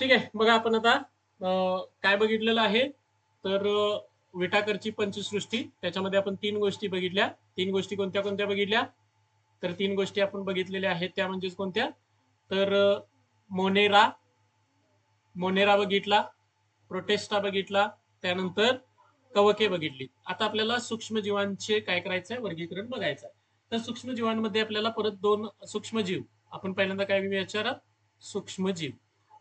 ठीक आहे बघा आपण आता काय बघितलेलं आहे. तर विटाकरची पंचसृष्टी त्याच्यामध्ये आपण तीन गोष्टी बघितल्या. तीन गोष्टी कोणत्या कोणत्या बघितल्या? तर तीन गोष्टी आपण बघितलेल्या आहेत त्या म्हणजेच कोणत्या? तर मोनेरा मोनेरा बघितला प्रोटेस्टा बघितला त्यानंतर कवके बघितली. आता आपल्याला सूक्ष्मजीवांचे काय करायचंय? वर्गीकरण बघायचं आहे तर सूक्ष्मजीवांमध्ये आपल्याला परत दोन सूक्ष्मजीव. आपण पहिल्यांदा काय विचारात? सूक्ष्मजीव.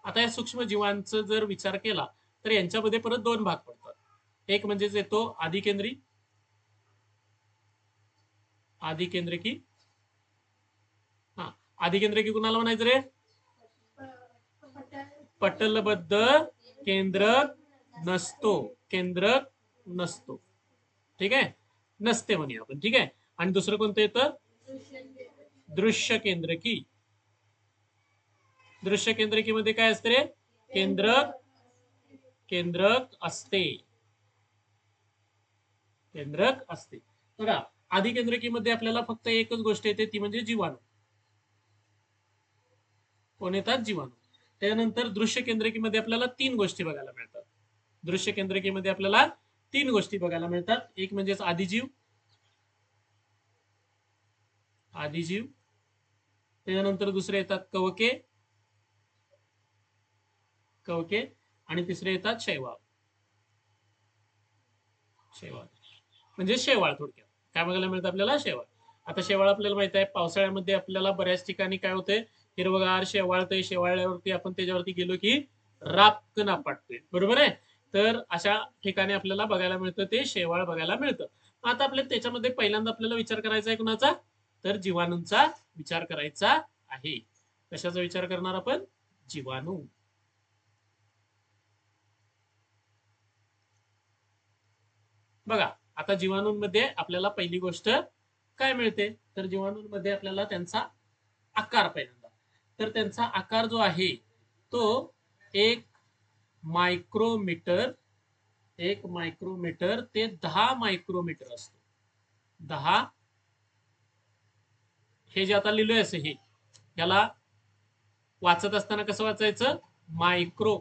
आता या सूक्ष्म जीवांचा जर विचार केला तर यांच्यामध्ये परत दोन भाग पडतात. एक म्हणजेच येतो आदिकेंद्री. आदिकेंद्रिकी हा आदिकेंद्रिकी कुणाला म्हणायचं रे? पटलबद्ध केंद्रक नसतो. केंद्रक नसतो. ठीक आहे? नसते म्हणूया आपण. ठीक आहे? आणि दुसरं कोणतं येतं? दृश्य केंद्रकी दृश्य केंद्रकीमध्ये काय असते रे? केंद्रक केंद्रक असते. केंद्रक असते. बघा आधी केंद्रकीमध्ये आपल्याला फक्त एकच गोष्ट येते ती म्हणजे जीवाणू. कोण येतात? जीवाणू. त्यानंतर दृश्य केंद्रकीमध्ये आपल्याला तीन गोष्टी बघायला मिळतात. दृश्य केंद्रकीमध्ये आपल्याला तीन गोष्टी बघायला मिळतात. एक म्हणजेच आदिजीव. आदिजीव. त्याच्यानंतर दुसरे येतात कवके. कवके आणि तिसरे येतात शैवाळ. शेवाळ. म्हणजे शेवाळ थोडक्यात. काय बघायला मिळतं आपल्याला? शेवाळ. आता शेवाळ आपल्याला माहीत आहे पावसाळ्यामध्ये आपल्याला बऱ्याच ठिकाणी काय होते? हिरवगार शेवाळ ते शेवाळ्यावरती आपण त्याच्यावरती गेलो की रापकन आपटतोय. बरोबर आहे? तर अशा ठिकाणी आपल्याला बघायला मिळतं ते शेवाळ बघायला मिळतं. आता आपल्या त्याच्यामध्ये पहिल्यांदा आपल्याला विचार करायचा आहे कुणाचा? तर जीवाणूंचा विचार करायचा आहे. कशाचा विचार करणार आपण? जीवाणू. बघा आता जीवाणूंमध्ये आपल्याला पहिली गोष्ट काय मिळते? तर जीवाणूंमध्ये आपल्याला त्यांचा आकार पहिल्यांदा. तर त्यांचा आकार जो आहे तो एक मायक्रोमीटर एक मायक्रोमीटर ते दहा मायक्रोमीटर असतो. दहा हे जे आता लिहिलंय असं हे याला वाचत असताना कसं वाचायचं? मायक्रो.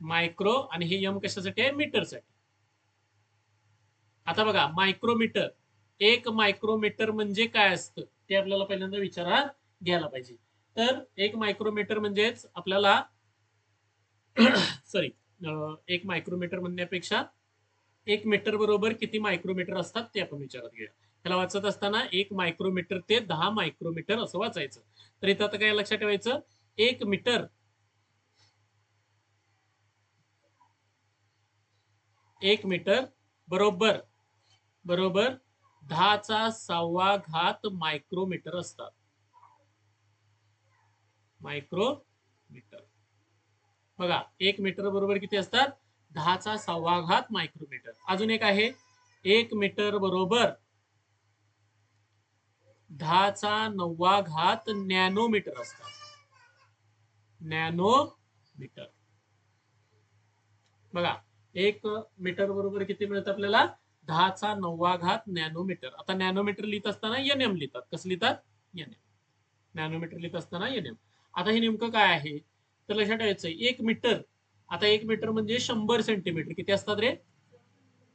मायक्रो आणि हे यम कशासाठी आहे? मीटरसाठी. आता बघा मायक्रोमीटर. एक मायक्रोमीटर म्हणजे काय असतं? ते आपल्याला पहिल्यांदा विचारात घ्यायला पाहिजे. तर एक मायक्रोमीटर म्हणजेच आपल्याला सॉरी एक मायक्रोमीटर म्हणण्यापेक्षा एक मीटर बरोबर किती मायक्रोमीटर असतात ते आपण विचारात घेऊया. त्याला वाचत असताना एक मायक्रोमीटर ते दहा मायक्रोमीटर असं वाचायचं. तर इथं आता काय लक्षात ठेवायचं? एक मीटर एक मीटर बरोबर बरोबर दहाचा सहावा घात मायक्रोमीटर असतात. मायक्रोमीटर. बघा एक मीटर बरोबर किती असतात? दहाचा सहावा घात मायक्रोमीटर. अजून एक आहे. एक मीटर बरोबर दहाचा नववा घात नॅनोमीटर असतात. नॅनोमीटर. बघा एक मीटर बरोबर किती मिळतं आपल्याला? दहाचा नववा घात नॅनोमीटर. आता नॅनोमीटर लिहित असताना एनएम लिहितात. कसं लिहितात? N M. नॅनोमीटर लिहित असताना एन एम. आता हे नेमकं काय आहे? तर लक्षात ठेवायचं एक मीटर. आता एक मीटर म्हणजे शंभर सेंटीमीटर. किती असतात रे?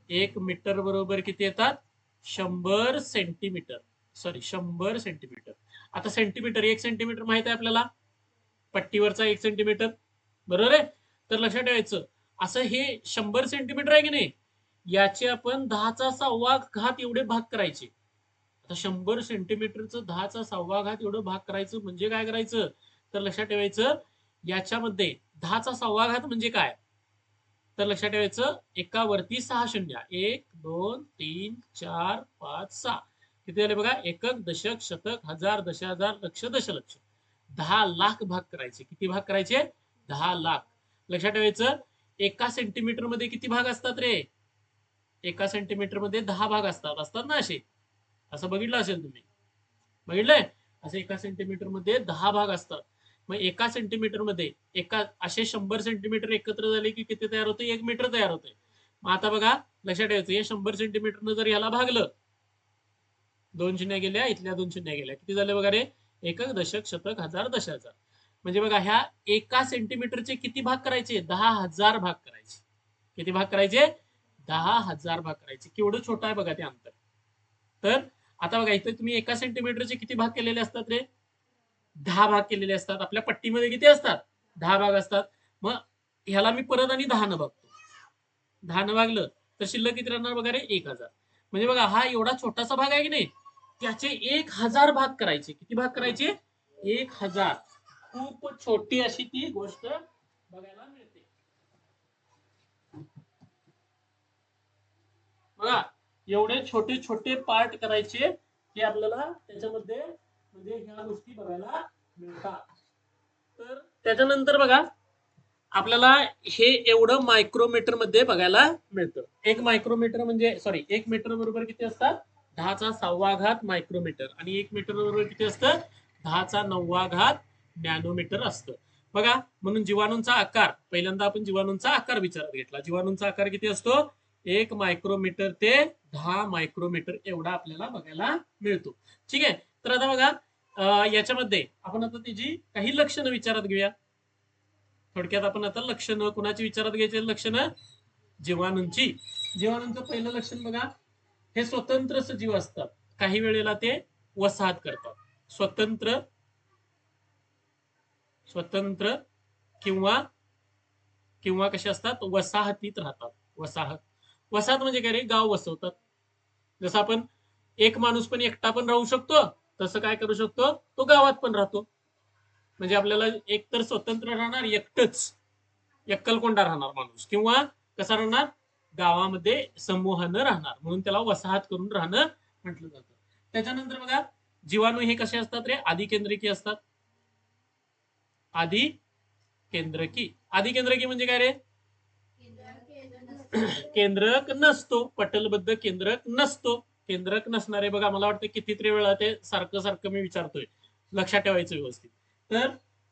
एक मीटर बरोबर किती येतात? शंभर सेंटीमीटर. सॉरी शंभर सेंटीमीटर. आता सेंटीमीटर एक सेंटीमीटर माहीत आहे आपल्याला? पट्टीवरचा एक सेंटीमीटर. बरोबर आहे? तर लक्षात ठेवायचं. असं हे शंभर सेंटीमीटर आहे की नाही? याचे आपण दहाचा सहावा घात एवढे भाग करायचे. आता शंभर सेंटीमीटरचं दहाचा सहावा घात एवढं भाग करायचं म्हणजे काय करायचं? तर लक्षात ठेवायचं याच्यामध्ये दहाचा सहावा घात म्हणजे काय? तर लक्षात ठेवायचं एकावरती सहा शून्य. एक दोन तीन चार पाच सहा. किती झाले बघा? एकक दशक शतक हजार दश हजार लक्ष दशलक्ष. दहा लाख भाग करायचे. किती भाग करायचे? दहा लाख. लक्षात ठेवायचं एका सेंटीमीटरमध्ये किती भाग असतात रे? एका सेंटीमीटरमध्ये दहा भाग असतात. असतात ना असे? असं बघितलं असेल तुम्ही? बघितलंय? असे एका सेंटीमीटरमध्ये दहा भाग असतात. मग एका सेंटीमीटरमध्ये एका असे शंभर सेंटीमीटर एकत्र झाले की किती तयार होते? एक मीटर तयार होते. मग आता बघा लक्षात ठेवायचं. हे शंभर सेंटीमीटरनं जर याला भागलं दोन शून्य गेल्या इथल्या दोन शून्य गेल्या. किती झाले बघा रे? एकक दशक शतक हजार दश हजार म्हणजे बघा ह्या एका सेंटीमीटरचे किती भाग करायचे? दहा हजार भाग करायचे. किती भाग करायचे? दहा हजार भाग करायचे. केवढं छोटा आहे बघा ते अंतर. तर आता बघा इथे तुम्ही एका सेंटीमीटरचे किती भाग केलेले असतात रे? दहा भाग केलेले असतात. आपल्या पट्टीमध्ये किती असतात? दहा भाग असतात. मग ह्याला मी परत आणि दहा न भागतो दहा न भागलं तर शिल्लक किती राहणार बघा रे? एक हजार. म्हणजे बघा हा एवढा छोटासा भाग आहे की नाही? त्याचे एक हजार भाग करायचे. किती भाग करायचे? एक हजार. खूप छोटी अशी ती गोष्ट बघायला मिळते. बघा एवढे छोटे छोटे पार्ट करायचे की आपल्याला त्याच्यामध्ये म्हणजे ह्या गोष्टी बघायला मिळतात. तर त्याच्यानंतर बघा आपल्याला हे एवढं मायक्रोमीटरमध्ये बघायला मिळतं. एक मायक्रोमीटर म्हणजे सॉरी एक मीटर बरोबर किती असतात? दहाचा सहावा घात मायक्रोमीटर आणि एक मीटर बरोबर किती असतं? दहाचा नववा घात नॅनोमीटर असतं. बघा म्हणून जीवाणूंचा आकार पहिल्यांदा आपण जीवाणूंचा आकार विचारात घेतला. जीवाणूंचा आकार किती असतो? एक मायक्रोमीटर ते दहा मायक्रोमीटर एवढा आपल्याला बघायला मिळतो. ठीक आहे? तर आता बघा याच्यामध्ये आपण आता त्याची काही लक्षणं विचारात घेऊया. थोडक्यात आपण आता लक्षणं कुणाची विचारात घ्यायचे लक्षणं? जीवाणूंची. जीवाणूंचं पहिलं लक्षण बघा हे स्वतंत्र सजीव असतात. काही वेळेला ते वसाहत करतात. स्वतंत्र स्वतंत्र किंवा किंवा कसे असतात? वसाहतीत राहतात. वसाहत. वसाहत म्हणजे काय रे? गाव वसवतात. जसं आपण एक माणूस पण एकटा पण राहू शकतो तसं काय करू शकतो? तो गावात पण राहतो. म्हणजे आपल्याला एक तर स्वतंत्र राहणार एकटच. एकलकोंडा राहणार माणूस. किंवा कसा राहणार? गावामध्ये समूहानं राहणार. म्हणून त्याला वसाहत करून राहणं म्हटलं जातं. त्याच्यानंतर बघा जीवाणू हे कसे असतात रे? आदिकेंद्रिकी असतात. आधी केंद्रकी आधी केंद्रकी म्हणजे काय रे? केंद्रक नसतो. पटलबद्ध केंद्रक नसतो. केंद्रक नसणारे बघा मला वाटतं कितीतरी वेळा ते सारखं सारखं मी विचारतोय. लक्षात ठेवायचं व्यवस्थित. तर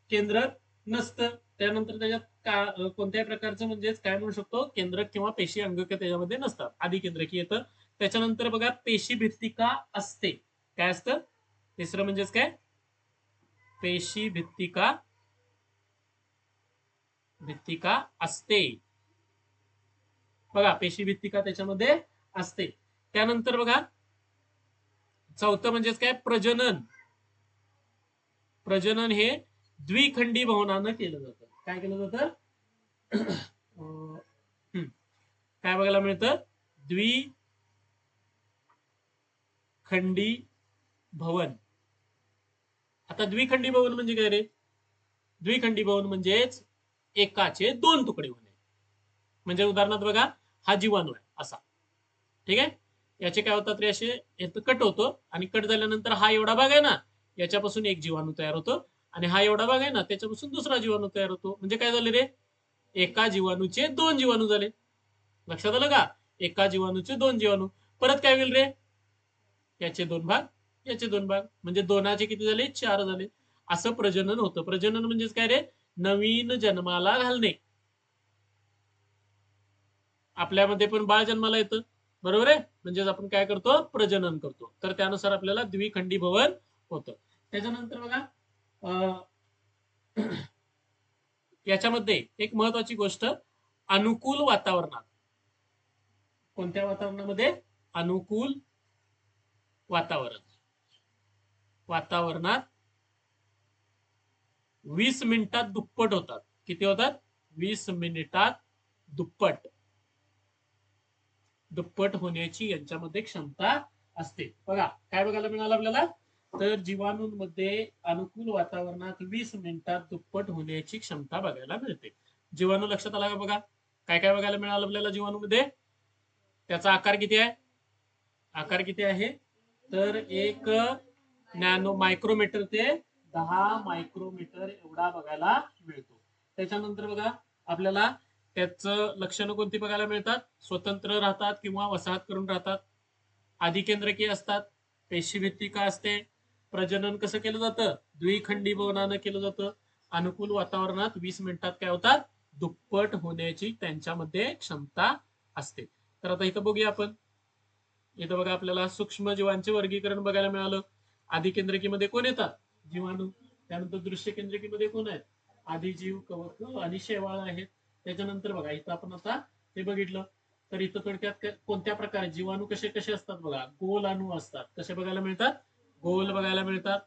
केंद्रक नसतं. त्यानंतर त्याच्यात का कोणत्याही प्रकारचं म्हणजेच काय म्हणू शकतो? केंद्रक किंवा पेशी अंगक त्याच्यामध्ये नसतात. आधी केंद्रकी येतं. त्याच्यानंतर बघा पेशी भित्तिका असते? काय असतं? तिसरं म्हणजेच काय? पेशी भित्तिका भित्तिका असते. बघा पेशी भित्तिका त्याच्यामध्ये असते. त्यानंतर बघा चौथं म्हणजेच काय? प्रजनन. प्रजनन हे द्विखंडी भवनानं केलं जातं. काय केलं जातं? काय बघायला मिळतं? द्विखंडी भवन. आता द्विखंडी भवन म्हणजे काय रे? द्विखंडी भवन म्हणजेच एकाचे दोन तुकडे होणे. म्हणजे उदाहरणार्थ बघा हा जीवाणू आहे असा. ठीक आहे? याचे काय होतात रे असे? कट होतो आणि कट झाल्यानंतर हा एवढा भाग आहे ना याच्यापासून एक जीवाणू तयार होतो आणि हा एवढा भाग आहे ना त्याच्यापासून दुसरा जीवाणू तयार होतो. म्हणजे काय झाले रे? एका जीवाणूचे दोन जीवाणू झाले. लक्षात आलं का? एका जीवाणूचे दोन जीवाणू. परत काय होईल रे? याचे दोन भाग याचे दोन भाग. म्हणजे दोनाचे किती झाले? चार झाले. असं प्रजनन होतं. प्रजनन म्हणजेच काय रे? नवीन जन्माला घालणे. आपल्यामध्ये पण बाळ जन्माला येतं. बरोबर आहे? म्हणजेच आपण काय करतो? प्रजनन करतो. तर त्यानुसार आपल्याला द्विखंडी भवन होतं. त्याच्यानंतर बघा अं, याच्यामध्ये एक महत्वाची गोष्ट अनुकूल वातावरणात. कोणत्या वातावरणामध्ये? अनुकूल वातावरण. वातावरणात वीस मिनिटात दुप्पट होतात. किती होतात? वीस मिनिटात दुप्पट. दुप्पट होण्याची यांच्यामध्ये क्षमता असते. बघा काय बघायला मिळालं आपल्याला? तर जीवाणूंमध्ये अनुकूल वातावरणात वीस मिनिटात दुप्पट होण्याची क्षमता बघायला मिळते. जीवाणू लक्षात आला का बघा? काय काय बघायला मिळालं आपल्याला जीवाणूमध्ये? त्याचा आकार किती आहे? आकार किती आहे? तर एक नॅनो मायक्रोमीटर ते दहा मायक्रोमीटर एवढा बघायला मिळतो. त्याच्यानंतर बघा आपल्याला त्याचं लक्षणं कोणती बघायला मिळतात? स्वतंत्र राहतात किंवा वसाहत करून राहतात. आधिकेंद्रकीय असतात. पेशीभित्तिका असते? प्रजनन कसं केलं जातं? द्विखंडी भवनानं केलं जातं. अनुकूल वातावरणात वीस मिनिटात काय होतात? दुप्पट होण्याची त्यांच्यामध्ये क्षमता असते. तर आता इथं बघूया आपण. इथं बघा आपल्याला सूक्ष्म जीवांचे वर्गीकरण बघायला मिळालं. आधिकेंद्रकीमध्ये कोण येतात? जीवाणू त्यानंतर दृश्य केंद्रिकेमध्ये कोण आहेत? आदिजीव कवक आणि शेवाळ आहेत. त्याच्यानंतर बघा इथं आपण आता हे बघितलं. तर इथं थोडक्यात कोणत्या प्रकारे जीवाणू कसे कसे असतात बघा? गोल अणू असतात. कसे बघायला मिळतात? गोल बघायला मिळतात.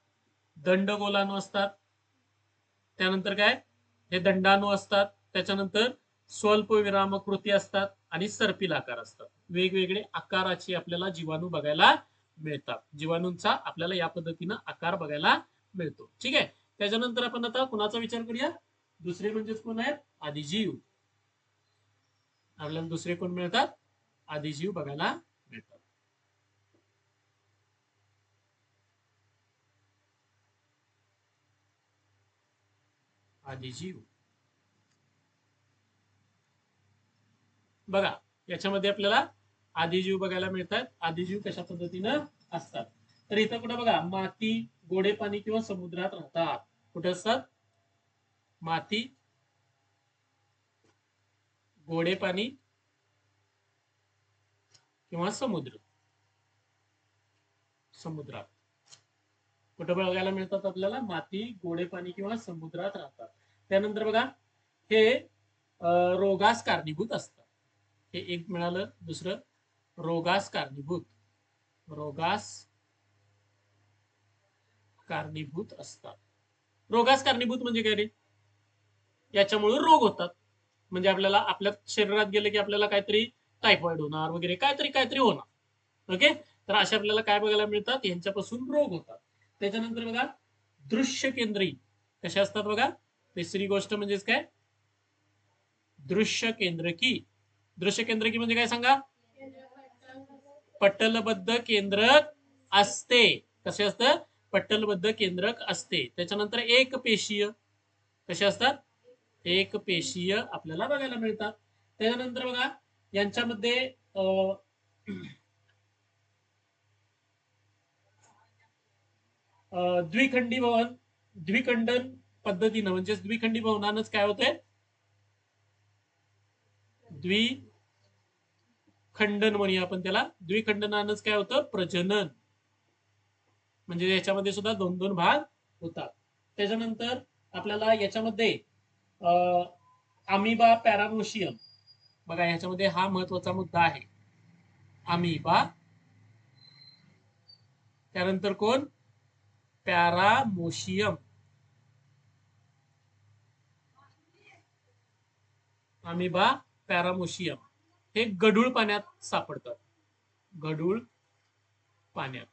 दंड गोलाणू असतात. त्यानंतर काय? हे दंडाणू असतात. त्याच्यानंतर स्वल्प विरामकृती असतात आणि सर्पिल आकार असतात. वेगवेगळे आकाराचे आपल्याला जीवाणू बघायला मिळतात. जीवाणूंचा आपल्याला या पद्धतीनं आकार बघायला मिळतो. ठीक आहे? त्याच्यानंतर आपण आता कुणाचा विचार करूया? दुसरे म्हणजेच कोण आहेत? आदिजीव. आपल्याला दुसरे कोण मिळतात? आदिजीव बघायला मिळतात. आदिजीव. बघा याच्यामध्ये आपल्याला आदिजीव बघायला मिळतात. आदिजीव कशा पद्धतीनं असतात? तर इथं कुठं बघा माती गोडे पाणी किंवा समुद्रात राहतात. कुठे असतात? माती. गोडे पाणी किंवा समुद्र. समुद्रात. कुठे बघायला मिळतात आपल्याला? माती गोडे पाणी किंवा समुद्रात राहतात. त्यानंतर बघा हे रोगास कारणीभूत असतात हे एक मिळालं दुसरं रोगास कारणीभूत. रोगास कारणीभूत असतात. रोगास कारणीभूत म्हणजे काय रे? याच्यामुळे रोग होतात. म्हणजे आपल्याला आपल्या शरीरात गेले की आपल्याला काहीतरी टायफॉइड होणार वगैरे काहीतरी काहीतरी होणार. ओके तर अशा आपल्याला काय बघायला मिळतात? यांच्यापासून रोग होतात. त्याच्यानंतर बघा दृश्य केंद्री. कशा असतात बघा? तिसरी गोष्ट म्हणजेच काय? दृश्य केंद्रकी दृश्य केंद्रकी म्हणजे काय सांगा? पटलबद्ध केंद्रक असते. कसे असतं? पट्टलबद्ध केंद्रक असते. त्याच्यानंतर एक पेशीय. कसे असतात? एक पेशीय आपल्याला बघायला मिळतात. त्याच्यानंतर बघा यांच्यामध्ये अं, अं, द्विखंडी भवन द्विखंडन पद्धतीनं म्हणजेच द्विखंडी भवनानच काय होतंय? द्विखंडन म्हणूया आपण त्याला. द्विखंडनानच काय होतं? प्रजनन. म्हणजे याच्यामध्ये सुद्धा दोन दोन भाग होतात. त्याच्यानंतर आपल्याला याच्यामध्ये अं, अमिबा पॅरामोशियम. बघा याच्यामध्ये हा महत्त्वाचा मुद्दा आहे. अमिबा त्यानंतर कोण? पॅरामोशियम. Amoeba paramecium. हे गढूळ पाण्यात सापडतात. गढूळ पाण्यात.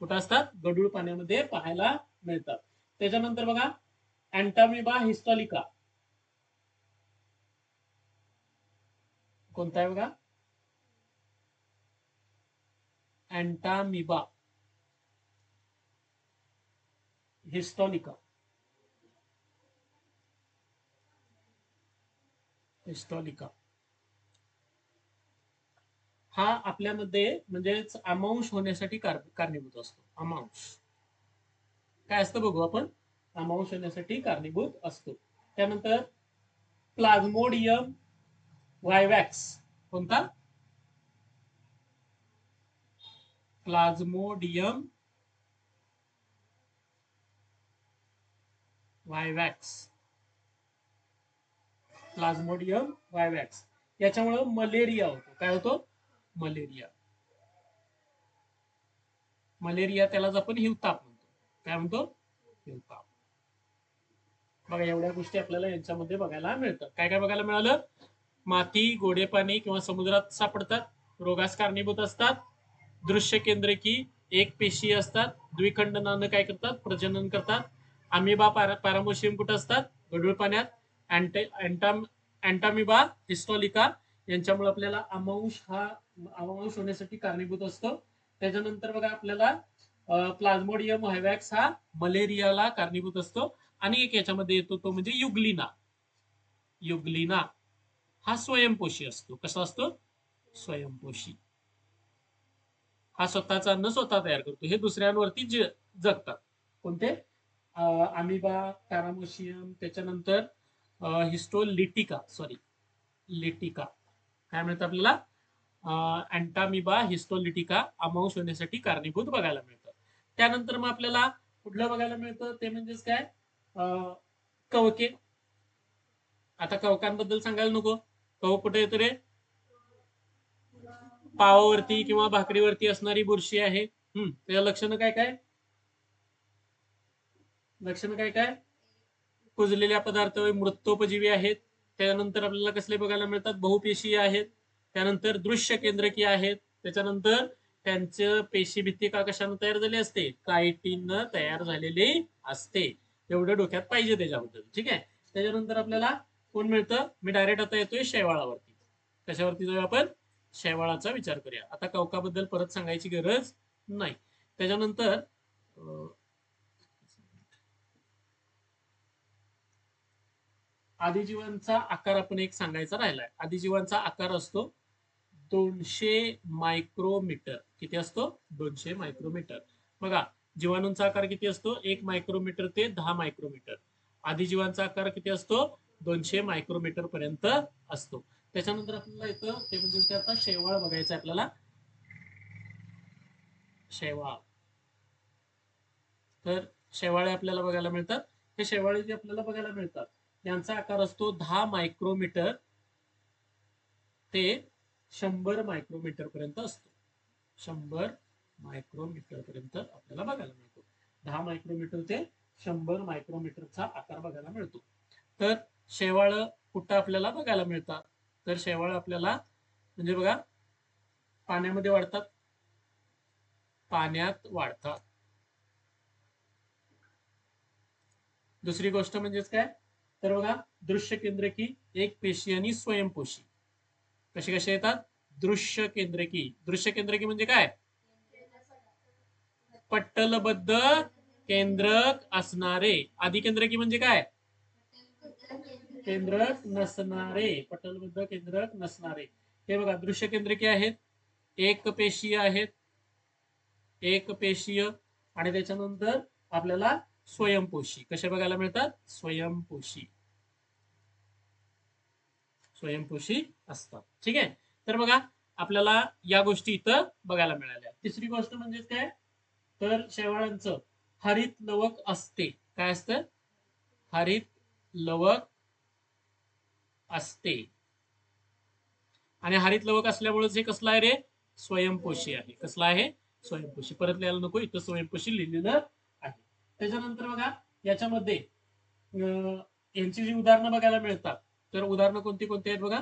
कुठं असतात? गढूळ पाण्यामध्ये पाहायला मिळतात. त्याच्यानंतर बघा अँटामिबा हिस्टॉलिका. कोणता आहे बघा? अँटामिबा हिस्टॉलिका. हिस्टॉलिका. हा आपल्यामध्ये म्हणजेच अमांश होण्यासाठी कारणीभूत असतो. अमांश काय असतं बघू आपण? अमांश होण्यासाठी कारणीभूत असतो. त्यानंतर प्लाझ्मोडियम व्हायवॅक्स कोणता? प्लाझ्मोडियम व्हायवॅक्स प्लाझ्मोडियम व्हायवॅक्स याच्यामुळे मलेरिया होतो. काय होतो? मलेरिया. मलेरिया त्यालाच आपण हिवताप म्हणतो. काय म्हणतो? हिवताप. बघा एवढ्या गोष्टी आपल्याला यांच्यामध्ये बघायला मिळतात. काय काय बघायला मिळालं? माती गोडे पाणी किंवा समुद्रात सापडतात रोगास कारणीभूत असतात दृश्य केंद्रकी एक पेशी असतात द्विखंडनानं काय करतात? प्रजनन करतात. अमिबा पॅरामोशियम कुठं असतात? गडूळ पाण्यात. अँटे अँटाम अँटामिबा हिस्टॉलिका यांच्यामुळे आपल्याला अमांश हा अमांश होण्यासाठी कारणीभूत असतो. त्याच्यानंतर बघा आपल्याला प्लाझ्मोडियम हायवॅक्स हा मलेरियाला कारणीभूत असतो. आणि एक याच्यामध्ये येतो तो म्हणजे युग्लिना. युग्लिना हा स्वयंपोषी असतो. कसा असतो? स्वयंपोषी. हा स्वतःचा अन्न स्वतः तयार करतो. हे दुसऱ्यांवरती ज- जगतात. कोणते? अमिबा पॅरामोशियम त्याच्यानंतर हिस्टोलिटिका. सॉरी लिटिका. काय म्हणतात आपल्याला? अँटामिबा हिस्टोलिटिका अमांश होण्यासाठी कारणीभूत बघायला मिळतं. त्यानंतर मग आपल्याला पुढलं बघायला मिळतं? ते म्हणजेच काय? कवके. आता कवकांबद्दल सांगायला नको. कवक कुठे येतो रे? पावावरती किंवा भाकरीवरती असणारी बुरशी आहे. हम्म त्याच्या लक्षणं काय काय? लक्षणं काय काय? कुजलेल्या पदार्थ मृत्योपजीवी आहेत. त्यानंतर आपल्याला कसले बघायला मिळतात? बहुपेशी आहेत. त्यानंतर दृश्य केंद्रकीय आहेत. त्याच्यानंतर त्यांचं पेशी भित्तिका कशानं तयार झाली असते? कायटीन तयार झालेली असते. एवढं डोक्यात पाहिजे त्याच्याबद्दल. ठीक आहे? त्याच्यानंतर आपल्याला कोण मिळतं? मी डायरेक्ट आता येतोय शेवाळावरती. कशावरती जाऊया आपण? शेवाळाचा विचार करूया. आता कवकाबद्दल परत सांगायची गरज नाही. त्याच्यानंतर अं, आदिजीवांचा आकार आपण एक सांगायचा राहिलाय. आदिजीवांचा आकार असतो दोनशे मायक्रोमीटर. किती असतो? दोनशे मायक्रोमीटर. बघा जीवाणूंचा आकार किती असतो? एक मायक्रोमीटर ते दहा मायक्रोमीटर. आदिजीवांचा आकार किती असतो? दोनशे मायक्रोमीटर पर्यंत असतो. त्याच्यानंतर आपल्याला येतं ते म्हणजे आता शेवाळ बघायचं आपल्याला. शेवाळ. तर शेवाळे आपल्याला बघायला मिळतात. हे शेवाळे जे आपल्याला बघायला मिळतात यांचा आकार असतो दहा मायक्रोमीटर ते शंभर मायक्रोमीटर पर्यंत असतो. शंभर मायक्रोमीटर पर्यंत आपल्याला बघायला मिळतो. दहा मायक्रोमीटर ते शंभर मायक्रोमीटरचा आकार बघायला मिळतो. तर शेवाळ कुठं आपल्याला बघायला मिळतात? तर शेवाळ आपल्याला म्हणजे बघा पाण्यामध्ये वाढतात. पाण्यात वाढतात. दुसरी गोष्ट म्हणजेच काय? तर बघा दृश्य केंद्रकी एक पेशी आणि स्वयंपोषी कसे कसे येतात? दृश्य केंद्रकी. दृश्य केंद्रकी म्हणजे काय? पट्टलबद्ध केंद्रक असणारे. आधी केंद्रकी म्हणजे काय? केंद्रक नसणारे. पटलबद्ध केंद्रक नसणारे. हे बघा दृश्य केंद्रकी आहेत एक पेशीय आहेत एक पेशीय आणि त्याच्यानंतर आपल्याला स्वयंपोषी. कसे बघायला मिळतात? स्वयंपोषी. स्वयंपोषी असतात. ठीक आहे? तर बघा आपल्याला या गोष्टी इथं बघायला मिळाल्या. तिसरी गोष्ट म्हणजे काय? तर शेवाळांचं हरित लवक असते. काय असतं? हरित लवक असते. आणि हरित लवक असल्यामुळेच हे कसलं आहे रे? स्वयंपोषी आहे. कसलं आहे? स्वयंपोषी. परत लिहायला नको इथं स्वयंपोषी लिहिलेलं आहे. त्याच्यानंतर बघा याच्यामध्ये यांची जी उदाहरणं बघायला मिळतात तर उदाहरणं कोणती कोणती आहेत बघा?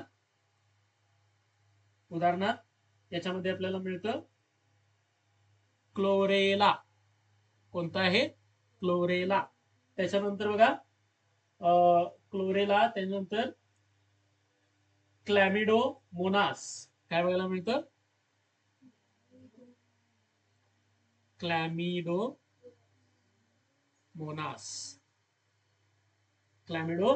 उदाहरणार्थ याच्यामध्ये आपल्याला मिळतं क्लोरेला. कोणता आहे? क्लोरेला. त्याच्यानंतर बघा क्लोरेला त्याच्यानंतर क्लॅमिडो मोनास काय बघायला मिळतं? क्लॅमिडो मोनास क्लॅमिडो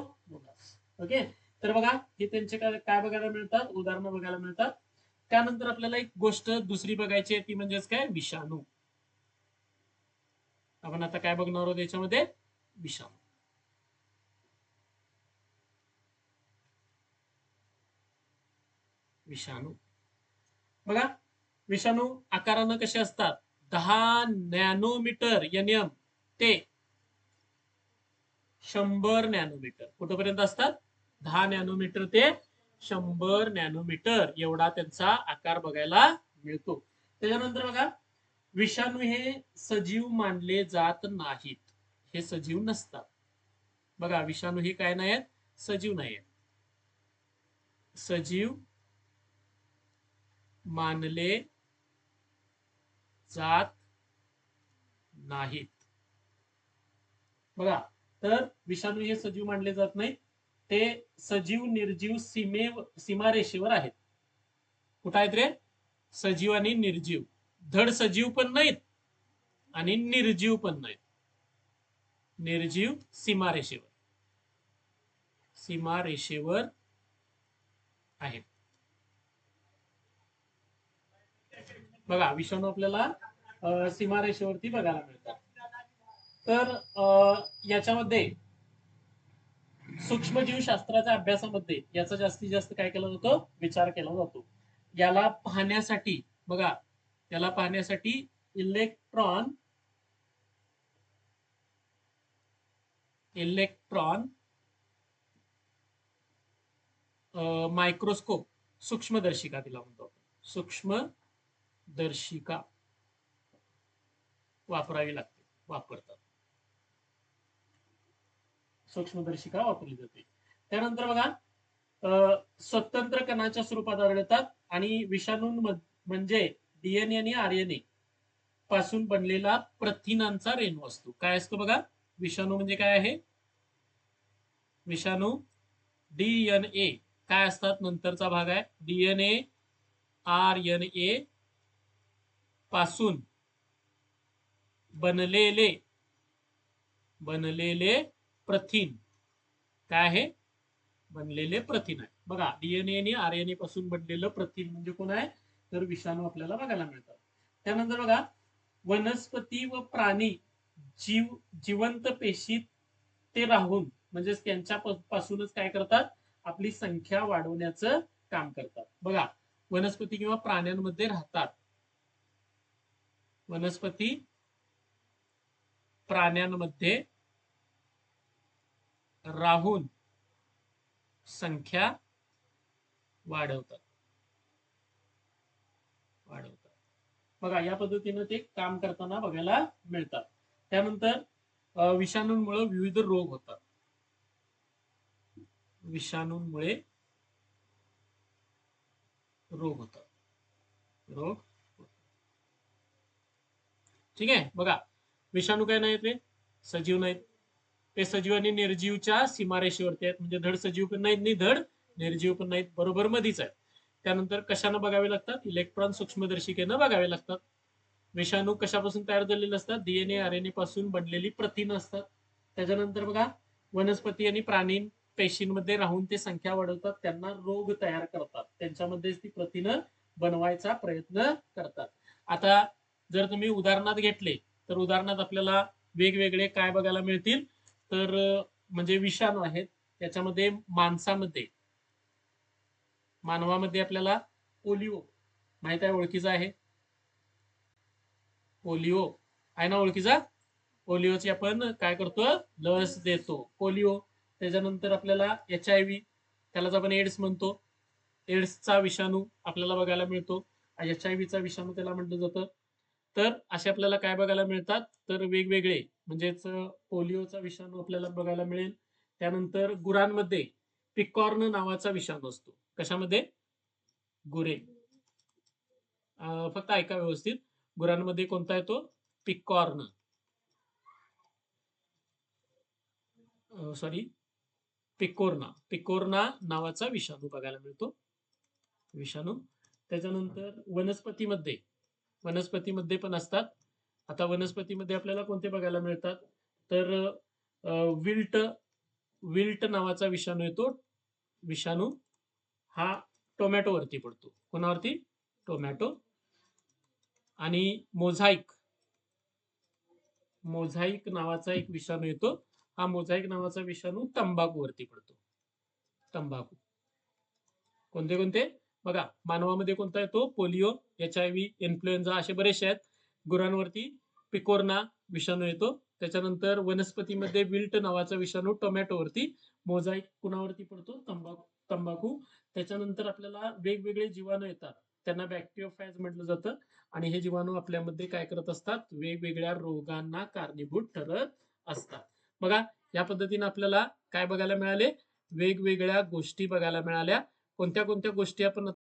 ओके तर बघा हे त्यांचे काय काय बघायला मिळतात? उदाहरणं बघायला मिळतात. त्यानंतर आपल्याला एक गोष्ट दुसरी बघायची आहे ती म्हणजेच काय? विषाणू. आपण आता काय बघणार आहोत याच्यामध्ये? विषाणू. विषाणू. बघा विषाणू आकारानं कसे असतात? दहा नॅनोमीटर एनएम ते शंभर नॅनोमीटर. कुठपर्यंत असतात? दहा नॅनोमीटर ते शंभर नॅनोमीटर एवढा त्यांचा आकार बघायला मिळतो. त्याच्यानंतर बघा विषाणू हे सजीव मानले जात नाहीत. हे सजीव नसतात. बघा विषाणू हे काय नाही आहेत सजीव नाही आहेत सजीव मानले जात नाहीत. बघा तर विषाणू हे सजीव मानले जात नाहीत. ते सजीव निर्जीव सीमेव सीमारेषेवर आहेत. कुठं आहेत रे? सजीव आणि निर्जीव. धड सजीव पण नाहीत आणि निर्जीव पण नाहीत. निर्जीव सीमारेषेवर. सीमारेषेवर आहेत. बघा विषाणू आपल्याला सीमारेषेवरती बघायला मिळतात. तर अं, याच्यामध्ये सूक्ष्मजीवशास्त्राच्या अभ्यासामध्ये याचा जास्तीत जास्त काय केला जातो? विचार केला जातो. याला पाहण्यासाठी बघा याला पाहण्यासाठी इलेक्ट्रॉन इलेक्ट्रॉन मायक्रोस्कोप सूक्ष्मदर्शिका तिला म्हणतो सूक्ष्म सूक्ष्मदर्शिका वापरावी लागते वापरतात. सूक्ष्मदर्शिका वापरली जाते. त्यानंतर बघा स्वतंत्र कणाच्या स्वरूपात आढळतात आणि विषाणू म्हणजे डीएनए आणि आरएनए पासून बनलेला प्रथिनांचा रेणू असतो काय असतो बघा? विषाणू म्हणजे काय आहे? विषाणू डीएनए काय असतात? नंतरचा भाग आहे. डीएनए आर एन ए पासून बनलेले बनलेले प्रथिन. काय आहे? बनलेले प्रथिन आहे. बघा डीएनए आणि आरएनए पासून बनलेलं प्रथिन म्हणजे कोण आहे? तर विषाणू आपल्याला बघायला मिळतात. त्यानंतर बघा वनस्पती व प्राणी जीव जिवंत पेशीत ते राहून म्हणजेच त्यांच्या पासूनच काय करतात? आपली संख्या वाढवण्याचं काम करतात. बघा वनस्पती किंवा प्राण्यांमध्ये राहतात. वनस्पती प्राण्यांमध्ये राहून संख्या वाढवतात. वाढवतात. बघा या पद्धतीनं ते काम करताना बघायला मिळतात. त्यानंतर विषाणूंमुळे विविध रोग होतात. विषाणूंमुळे रोग होतात. रोग ठीक आहे? बघा विषाणू काय नाहीत रे? सजीव नाहीत. ते सजीव आणि निर्जीवच्या सीमारेषेवरती आहेत. म्हणजे धड सजीव पण नाहीत नाही धड निर्जीव पण नाहीत. बरोबर मधीच आहेत. त्यानंतर कशानं बघावे लागतात? इलेक्ट्रॉन सूक्ष्मदर्शिकेनं बघावे लागतात. विषाणू कशापासून तयार झालेले असतात? डीएनए आरएनए पासून बनलेली प्रथिनं असतात. त्याच्यानंतर बघा वनस्पती आणि प्राणी पेशींमध्ये राहून ते संख्या वाढवतात. त्यांना रोग तयार करतात. त्यांच्यामध्येच ती प्रथिनं बनवायचा प्रयत्न करतात. आता जर तुम्ही उदाहरणात घेतले तर उदाहरणात आपल्याला वेगवेगळे काय बघायला मिळतील? तर म्हणजे विषाणू आहेत त्याच्यामध्ये माणसामध्ये मानवामध्ये आपल्याला पोलिओ माहीत आहे ओळखीचा आहे? पोलिओ. आहे ना ओळखीचा? पोलिओची आपण काय करतो? लस देतो. पोलिओ. त्याच्यानंतर आपल्याला एच आय व्ही त्यालाच आपण एड्स म्हणतो. एड्सचा विषाणू आपल्याला बघायला मिळतो. एच आय व्हीचा विषाणू त्याला म्हटलं जातं. तर असे आपल्याला काय बघायला मिळतात? तर वेगवेगळे म्हणजेच पोलिओचा विषाणू आपल्याला बघायला मिळेल. त्यानंतर गुरांमध्ये पिकॉर्न नावाचा विषाणू असतो. कशामध्ये? गुरे. फक्त ऐका व्यवस्थित. गुरांमध्ये कोणता येतो? पिकॉर्न. सॉरी पिकोर्ना. पिकोर्ना नावाचा विषाणू बघायला मिळतो. विषाणू. त्याच्यानंतर वनस्पतीमध्ये वनस्पतीमध्ये पण असतात. आता वनस्पतीमध्ये आपल्याला कोणते बघायला मिळतात? तर विल्ट विल्ट नावाचा विषाणू येतो. विषाणू हा टोमॅटोवरती पडतो. कोणावरती? टोमॅटो. आणि मोझाईक. मोझाईक नावाचा एक विषाणू येतो. हा मोझाईक नावाचा विषाणू तंबाखूवरती पडतो. तंबाखू. कोणते कोणते? बघा मानवामध्ये कोणता येतो? Polio H I V influenza असे बरेचसे आहेत. गुरांवरती पिकोर्ना विषाणू येतो. त्याच्यानंतर वनस्पतीमध्ये विल्ट नावाचा विषाणू टोमॅटोवरती मोझाईक कुणावरती पडतो? तंबाखू तंबाखू. त्याच्यानंतर आपल्याला वेगवेगळे जीवाणू येतात. त्यांना बॅक्टेरियोफॅज म्हटलं जातं. आणि हे जीवाणू आपल्यामध्ये काय करत असतात? वेगवेगळ्या रोगांना कारणीभूत ठरत असतात. बघा या पद्धतीने आपल्याला काय बघायला मिळाले? वेगवेगळ्या गोष्टी बघायला मिळाल्या. कोणत्या कोणत्या गोष्टी आपण